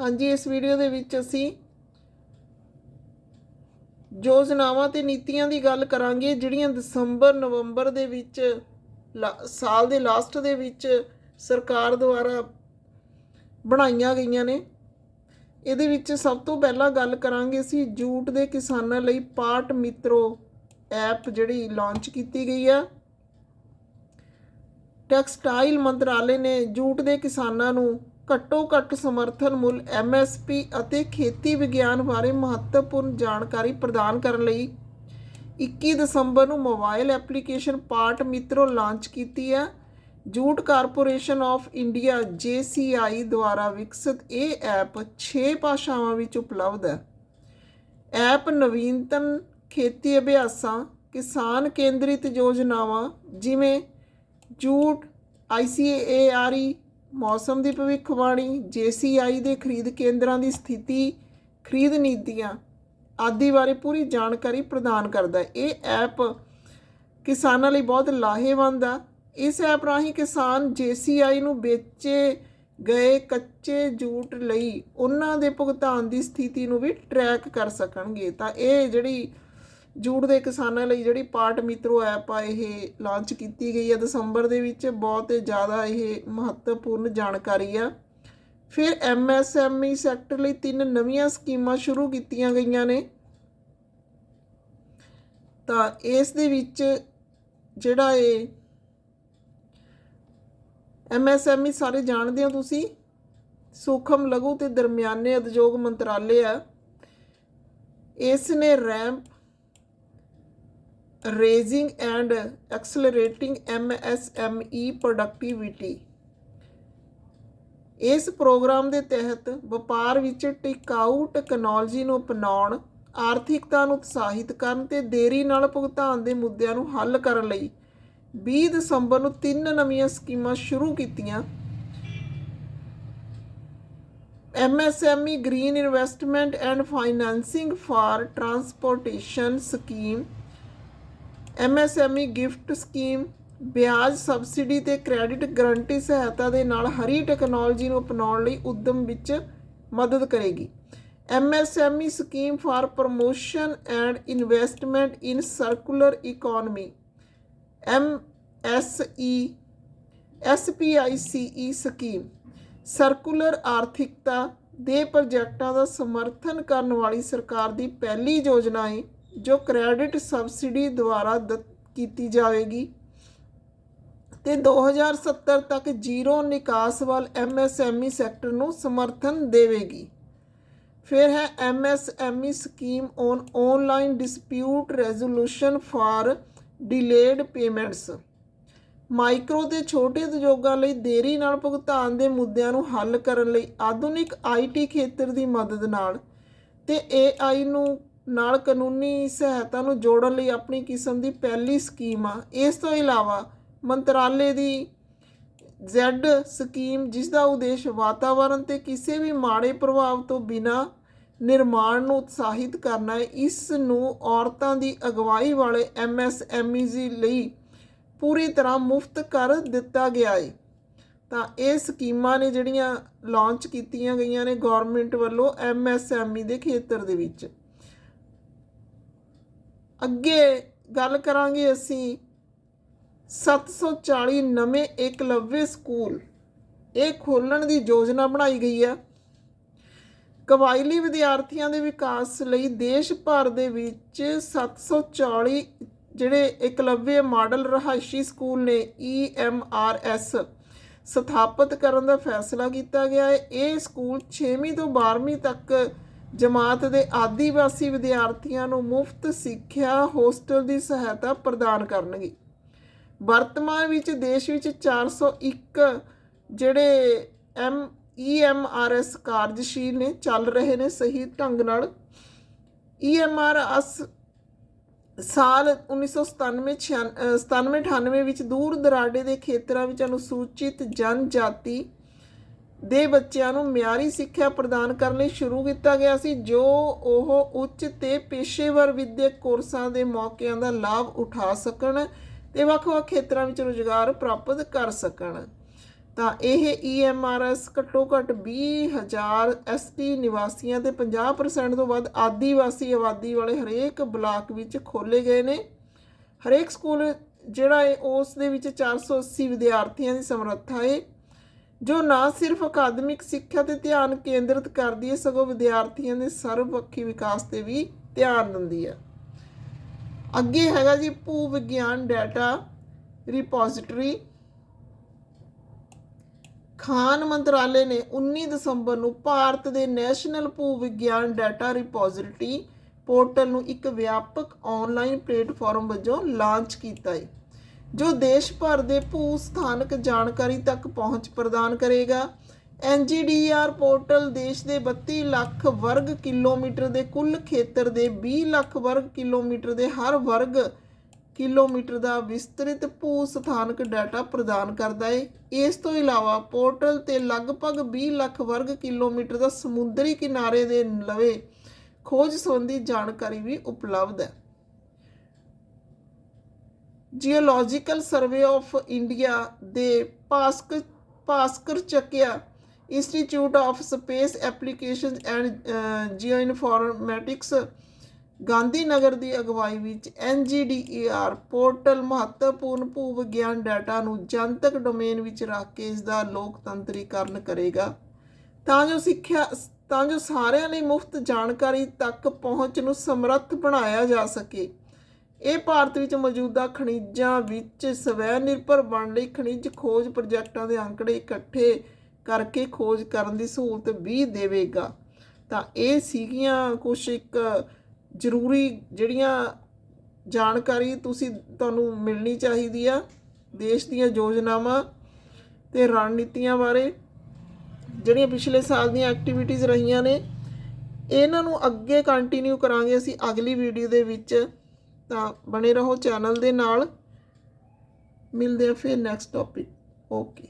ਹਾਂਜੀ, ਇਸ ਵੀਡੀਓ ਦੇ ਵਿੱਚ ਅਸੀਂ ਯੋਜਨਾਵਾਂ ਤੇ ਨੀਤੀਆਂ ਦੀ ਗੱਲ ਕਰਾਂਗੇ, ਜਿਹੜੀਆਂ ਦਸੰਬਰ, ਨਵੰਬਰ ਦੇ ਵਿੱਚ ਲਾ- ਸਾਲ ਦੇ ਲਾਸਟ ਦੇ ਵਿੱਚ ਸਰਕਾਰ ਦੁਆਰਾ ਬਣਾਈਆਂ ਗਈਆਂ ਨੇ। ਇਹਦੇ ਵਿੱਚ ਸਭ ਤੋਂ ਪਹਿਲਾਂ ਗੱਲ ਕਰਾਂਗੇ ਅਸੀਂ ਜੂਟ ਦੇ ਕਿਸਾਨਾਂ ਲਈ ਪਾਟ ਮਿੱਤਰੋ ਐਪ ਜਿਹੜੀ ਲਾਂਚ ਕੀਤੀ ਗਈ ਆ। ਟੈਕਸਟਾਈਲ ਮੰਤਰਾਲੇ ਨੇ ਜੂਟ ਦੇ ਕਿਸਾਨਾਂ ਨੂੰ ਘੱਟੋ ਘੱਟ ਸਮਰਥਨ ਮੁੱਲ ਐਮਐਸਪੀ ਅਤੇ ਖੇਤੀ ਵਿਗਿਆਨ ਬਾਰੇ ਮਹੱਤਵਪੂਰਨ ਜਾਣਕਾਰੀ ਪ੍ਰਦਾਨ ਕਰਨ ਲਈ 21 ਦਸੰਬਰ ਨੂੰ mobile application Paat Mitro launch ਕੀਤੀ ਹੈ। Jute corporation of India JCI ਦੁਆਰਾ ਵਿਕਸਿਤ ਇਹ ਐਪ 6 ਭਾਸ਼ਾਵਾਂ ਵਿੱਚ ਉਪਲਬਧ ਹੈ। ਐਪ ਨਵੀਨਤਮ ਖੇਤੀ ਅਭਿਆਸਾਂ, ਕਿਸਾਨ ਕੇਂਦਰਿਤ ਯੋਜਨਾਵਾਂ ਜਿਵੇਂ ਜੂਟ ICARE ਮੌਸਮ ਦੀ ਭਵਿੱਖਬਾਣੀ JCI ਦੇ ਖਰੀਦ ਕੇਂਦਰਾਂ ਦੀ ਸਥਿਤੀ, ਖਰੀਦ ਨੀਤੀਆਂ ਆਦਿ ਬਾਰੇ ਪੂਰੀ ਜਾਣਕਾਰੀ ਪ੍ਰਦਾਨ ਕਰਦਾ ਹੈ। ਇਹ ਐਪ ਕਿਸਾਨਾਂ ਲਈ ਬਹੁਤ ਲਾਹੇਵੰਦ ਆ। ਇਸ ਐਪ ਰਾਹੀਂ ਕਿਸਾਨ JCI ਨੂੰ ਵੇਚੇ ਗਏ ਕੱਚੇ ਜੂਟ ਲਈ ਉਹਨਾਂ ਦੇ ਭੁਗਤਾਨ ਦੀ ਸਥਿਤੀ ਨੂੰ ਵੀ ਟਰੈਕ ਕਰ ਸਕਣਗੇ। ਤਾਂ ਇਹ ਜਿਹੜੀ ਜੂੜ ਦੇ ਕਿਸਾਨਾਂ ਲਈ ਜਿਹੜੀ ਪਾਰਟ ਮਿੱਤਰੋ ਐਪ ਆ, ਇਹ ਲਾਂਚ ਕੀਤੀ ਗਈ ਹੈ ਦਸੰਬਰ ਦੇ ਵਿੱਚ। ਬਹੁਤ ਜ਼ਿਆਦਾ ਇਹ ਮਹੱਤਵਪੂਰਨ ਜਾਣਕਾਰੀ ਆ। ਫਿਰ MSME ਸੈਕਟਰ ਲਈ ਤਿੰਨ ਨਵੀਆਂ ਸਕੀਮਾਂ ਸ਼ੁਰੂ ਕੀਤੀਆਂ ਗਈਆਂ ਨੇ। ਤਾਂ ਇਸ ਦੇ ਵਿੱਚ ਜਿਹੜਾ ਇਹ MSME ਸਾਰੇ ਜਾਣਦੇ ਹੋ ਤੁਸੀਂ? ਸੂਖਮ ਲਘੂ ਤੇ ਦਰਮਿਆਨੇ ਉਦਯੋਗ ਮੰਤਰਾਲੇ ਆ। ਇਸ ਨੇ RAMP raising and accelerating MSME productivity ਇਸ ਪ੍ਰੋਗਰਾਮ ਦੇ ਤਹਿਤ ਵਪਾਰ ਵਿੱਚ ਟਿਕਾਊ ਟੈਕਨੋਲੋਜੀ ਨੂੰ ਅਪਣਾਉਣ ਆਰਥਿਕਤਾ ਨੂੰ ਉਤਸ਼ਾਹਿਤ ਕਰਨ ਤੇ ਦੇਰੀ ਨਾਲ ਭੁਗਤਾਨ ਦੇ ਮੁੱਦਿਆਂ ਨੂੰ ਹੱਲ ਕਰਨ ਲਈ 20 ਦਸੰਬਰ ਨੂੰ ਤਿੰਨ ਨਵੀਆਂ ਸਕੀਮਾਂ ਸ਼ੁਰੂ ਕੀਤੀਆਂ MSME green investment and financing for transportation scheme MSME gift scheme, ਵਿਆਜ ਸਬਸਿਡੀ ਤੇ ਕ੍ਰੈਡਿਟ ਗਾਰੰਟੀ ਸਹਾਇਤਾ ਦੇ ਨਾਲ ਹਰੀ ਟੈਕਨੋਲੋਜੀ ਨੂੰ ਅਪਣਾਉਣ ਲਈ ਉਦਮ ਵਿੱਚ ਮਦਦ ਕਰੇਗੀ। MSME scheme for promotion and investment in circular economy MSE SPICE scheme, circular ਆਰਥਿਕਤਾ ਦੇ ਪ੍ਰੋਜੈਕਟਾਂ ਦਾ ਸਮਰਥਨ ਕਰਨ ਵਾਲੀ ਸਰਕਾਰ ਦੀ ਪਹਿਲੀ ਯੋਜਨਾ ਹੈ। ਜੋ ਕ੍ਰੈਡਿਟ ਸਬਸਿਡੀ ਦੁਆਰਾ ਦਿੱਤ, ਕੀਤੀ ਜਾਵੇਗੀ ਤੇ 2070 ਤੱਕ ਜ਼ੀਰੋ ਨਿਕਾਸ ਵੱਲ MSME ਸੈਕਟਰ ਨੂੰ ਸਮਰਥਨ ਦੇਵੇਗੀ। ਫਿਰ ਹੈ MSME scheme on online dispute resolution for delayed payments. Micro ਤੇ ਛੋਟੇ ਉਦਯੋਗਾਂ ਲਈ ਦੇਰੀ ਨਾਲ ਭੁਗਤਾਨ ਦੇ ਮੁੱਦਿਆਂ ਨੂੰ ਹੱਲ ਕਰਨ ਲਈ ਆਧੁਨਿਕ ਆਈਟੀ ਖੇਤਰ ਦੀ ਮਦਦ ਨਾਲ ਤੇ AI ਨੂੰ ਨਾਲ ਕਾਨੂੰਨੀ ਸਹਾਇਤਾ ਨੂੰ ਜੋੜਨ ਲਈ ਆਪਣੀ ਕਿਸਮ ਦੀ ਪਹਿਲੀ ਸਕੀਮ ਆ। ਇਸ ਤੋਂ ਇਲਾਵਾ ਮੰਤਰਾਲੇ ਦੀ ਜ਼ੈਡ ਸਕੀਮ, ਜਿਸ ਦਾ ਉਦੇਸ਼ ਵਾਤਾਵਰਣ ਤੇ ਕਿਸੇ ਵੀ ਮਾੜੇ ਪ੍ਰਭਾਵ ਤੋਂ ਬਿਨਾ ਨਿਰਮਾਣ ਨੂੰ ਉਤਸ਼ਾਹਿਤ ਕਰਨਾ ਹੈ, ਇਸ ਨੂੰ ਔਰਤਾਂ ਦੀ ਅਗਵਾਈ ਵਾਲੇ ਐਮਐਸਐਮਈਜ਼ ਲਈ ਪੂਰੀ ਤਰ੍ਹਾਂ ਮੁਫਤ ਕਰ ਦਿੱਤਾ ਗਿਆ ਹੈ। ਤਾਂ ਇਹ ਸਕੀਮਾਂ ਨੇ ਜਿਹੜੀਆਂ ਲਾਂਚ ਕੀਤੀਆਂ ਗਈਆਂ ਨੇ ਗਵਰਨਮੈਂਟ ਵੱਲੋਂ ਐਮਐਸਐਮਈ ਦੇ ਖੇਤਰ ਦੇ ਵਿੱਚ। ਅੱਗੇ ਗੱਲ ਕਰਾਂਗੇ ਅਸੀਂ 740 ਨਵੇਂ ਏਕਲਵਯ ਸਕੂਲ। ਇਹ ਖੋਲਣ ਦੀ ਯੋਜਨਾ ਬਣਾਈ ਗਈ ਹੈ। ਕਬਾਇਲੀ ਵਿਦਿਆਰਥੀਆਂ ਦੇ ਵਿਕਾਸ ਲਈ ਦੇਸ਼ ਭਰ ਦੇ ਵਿੱਚ 740 ਜਿਹੜੇ ਏਕਲਵਯ ਮਾਡਲ ਰਹਾਇਸ਼ੀ ਸਕੂਲ ਨੇ EMRS ਸਥਾਪਿਤ ਕਰਨ ਦਾ ਫੈਸਲਾ ਕੀਤਾ ਗਿਆ ਹੈ। ਇਹ ਸਕੂਲ 6ਵੀਂ ਤੋਂ 12ਵੀਂ ਤੱਕ ਜਮਾਤ ਦੇ ਆਦੀਵਾਸੀ ਵਿਦਿਆਰਥੀਆਂ ਨੂੰ ਮੁਫਤ ਸਿੱਖਿਆ ਹੋਸਟਲ ਦੀ ਸਹਾਇਤਾ ਪ੍ਰਦਾਨ ਕਰਨਗੇ। ਵਰਤਮਾਨ ਵਿੱਚ ਦੇਸ਼ ਵਿੱਚ 401 ਜਿਹੜੇ ਐਮ ਈਐਮਆਰਐਸ ਕਾਰਜਸ਼ੀਲ ਨੇ, ਚੱਲ ਰਹੇ ਨੇ ਸਹੀ ਢੰਗ ਨਾਲ। ਈਐਮਆਰਐਸ ਸਾਲ 1997 97 ਵਿੱਚ ਦੂਰ ਦਰਾਡੇ ਦੇ ਖੇਤਰਾਂ ਵਿੱਚ ਅਨੁਸੂਚਿਤ ਜਨਜਾਤੀ ਦੇ ਬੱਚਿਆਂ ਨੂੰ ਮਿਆਰੀ ਸਿੱਖਿਆ ਪ੍ਰਦਾਨ ਕਰਨ ਲਈ ਸ਼ੁਰੂ ਕੀਤਾ ਗਿਆ ਸੀ, ਜੋ ਉਹ ਉੱਚ ਤੇ ਪੇਸ਼ੇਵਰ ਵਿਦਿਅਕ ਕੋਰਸਾਂ ਦੇ ਮੌਕਿਆਂ ਦਾ ਲਾਭ ਉਠਾ ਸਕਣ ਤੇ ਵੱਖ-ਵੱਖ ਖੇਤਰਾਂ ਵਿੱਚ ਰੁਜ਼ਗਾਰ ਪ੍ਰਾਪਤ ਕਰ ਸਕਣ। ਤਾਂ ਇਹ EMRS ਘੱਟੋ ਘੱਟ 20000 ਐਸਟੀ ਨਿਵਾਸੀਆਂ ਤੇ 50% ਤੋਂ ਵੱਧ ਆਦੀਵਾਸੀ ਆਬਾਦੀ ਵਾਲੇ ਹਰੇਕ ਬਲਾਕ ਵਿੱਚ ਖੋਲੇ ਗਏ ਨੇ। ਹਰੇਕ ਸਕੂਲ ਜਿਹੜਾ ਹੈ ਉਸ ਦੇ ਵਿੱਚ 480 ਵਿਦਿਆਰਥੀਆਂ ਦੀ ਸਮਰੱਥਾ ਹੈ ਜੋ ਨਾ ਸਿਰਫ ਅਕਾਦਮਿਕ ਸਿੱਖਿਆ ਤੇ ਧਿਆਨ ਕੇਂਦਰਿਤ ਕਰਦੀ ਹੈ, ਸਗੋਂ ਵਿਦਿਆਰਥੀਆਂ ਦੇ ਸਰਵਪੱਖੀ ਵਿਕਾਸ ਤੇ ਵੀ ਧਿਆਨ ਦਿੰਦੀ ਹੈ। ਅੱਗੇ ਹੈਗਾ ਜੀ ਭੂ ਵਿਗਿਆਨ ਡਾਟਾ ਰਿਪੋਜ਼ਿਟਰੀ। ਖਾਨ ਮੰਤਰਾਲੇ ਨੇ 19 ਦਸੰਬਰ ਨੂੰ ਭਾਰਤ ਦੇ ਨੈਸ਼ਨਲ ਭੂ ਵਿਗਿਆਨ ਡਾਟਾ ਰਿਪੋਜ਼ਿਟਰੀ ਪੋਰਟਲ ਨੂੰ ਇੱਕ ਵਿਆਪਕ ਆਨਲਾਈਨ ਪਲੇਟਫਾਰਮ ਵਜੋਂ ਲਾਂਚ ਕੀਤਾ ਹੈ। ਜੋ ਦੇਸ਼ ਭਰ ਦੇ ਭੂ ਸਥਾਨਕ ਜਾਣਕਾਰੀ ਤੱਕ ਪਹੁੰਚ ਪ੍ਰਦਾਨ ਕਰੇਗਾ। ਐਨਜੀਡੀਆਰ ਪੋਰਟਲ ਦੇਸ਼ ਦੇ 32 ਲੱਖ ਵਰਗ ਕਿਲੋਮੀਟਰ ਦੇ ਕੁੱਲ ਖੇਤਰ ਦੇ 20 ਲੱਖ ਵਰਗ ਕਿਲੋਮੀਟਰ ਦੇ ਹਰ ਵਰਗ ਕਿਲੋਮੀਟਰ ਦਾ ਵਿਸਤ੍ਰਿਤ ਭੂ ਸਥਾਨਕ ਡਾਟਾ ਪ੍ਰਦਾਨ ਕਰਦਾ ਹੈ ਇਸ ਤੋਂ ਇਲਾਵਾ ਪੋਰਟਲ ਤੇ ਲਗਭਗ 20 ਲੱਖ ਵਰਗ ਕਿਲੋਮੀਟਰ ਦਾ ਸਮੁੰਦਰੀ ਕਿਨਾਰੇ ਦੇ ਲਵੇ ਖੋਜ ਸੰਬੰਧੀ ਜਾਣਕਾਰੀ ਵੀ ਉਪਲਬਧ ਹੈ। ਜੀਓਲੋਜੀਕਲ ਸਰਵੇ ਆਫ ਇੰਡੀਆ ਦੇ ਪਾਸਕ Bhaskaracharya institute of space application and geoinformatics Gandhinagar ਦੀ ਅਗਵਾਈ ਵਿੱਚ NGDER ਪੋਰਟਲ ਮਹੱਤਵਪੂਰਨ ਭੂ ਵਿਗਿਆਨ ਡਾਟਾ ਨੂੰ ਜਨਤਕ ਡੋਮੇਨ ਵਿੱਚ ਰੱਖ ਕੇ ਇਸ ਦਾ ਲੋਕਤੰਤਰੀਕਰਨ ਕਰੇਗਾ। ਤਾਂ ਜੋ ਸਿੱਖਿਆ, ਤਾਂ ਜੋ ਸਾਰਿਆਂ ਲਈ ਮੁਫਤ ਜਾਣਕਾਰੀ ਤੱਕ ਪਹੁੰਚ ਨੂੰ ਸਮਰੱਥ ਬਣਾਇਆ ਜਾ ਸਕੇ। ਇਹ ਭਾਰਤ ਵਿੱਚ ਮੌਜੂਦਾ ਖਣਿਜਾਂ ਵਿੱਚ ਸਵੈ ਨਿਰਭਰ ਬਣ ਲਈ ਖਣਿਜ ਖੋਜ ਪ੍ਰੋਜੈਕਟਾਂ ਦੇ ਅੰਕੜੇ ਇਕੱਠੇ ਕਰਕੇ ਖੋਜ ਕਰਨ ਦੀ ਸਹੂਲਤ ਵੀ ਦੇਵੇਗਾ। ਤਾਂ ਇਹ ਸੀਗੀਆਂ ਕੁਝ ਇੱਕ ਜ਼ਰੂਰੀ ਜਿਹੜੀਆਂ ਜਾਣਕਾਰੀ ਤੁਸੀਂ, ਤੁਹਾਨੂੰ ਮਿਲਣੀ ਚਾਹੀਦੀ ਆ ਦੇਸ਼ ਦੀਆਂ ਯੋਜਨਾਵਾਂ ਤੇ ਰਣਨੀਤੀਆਂ ਬਾਰੇ। ਜਿਹੜੀਆਂ ਪਿਛਲੇ ਸਾਲ ਦੀਆਂ ਐਕਟੀਵਿਟੀਜ਼ ਰਹੀਆਂ ਨੇ, ਇਹਨਾਂ ਨੂੰ ਅੱਗੇ ਕੰਟੀਨਿਊ ਕਰਾਂਗੇ ਅਸੀਂ ਅਗਲੀ ਵੀਡੀਓ ਦੇ ਵਿੱਚ। ਤਾਂ ਬਣੇ ਰਹੋ ਚੈਨਲ ਦੇ ਨਾਲ। ਮਿਲਦੇ ਆ ਫਿਰ ਨੈਕਸਟ ਟੌਪਿਕ ਓਕੇ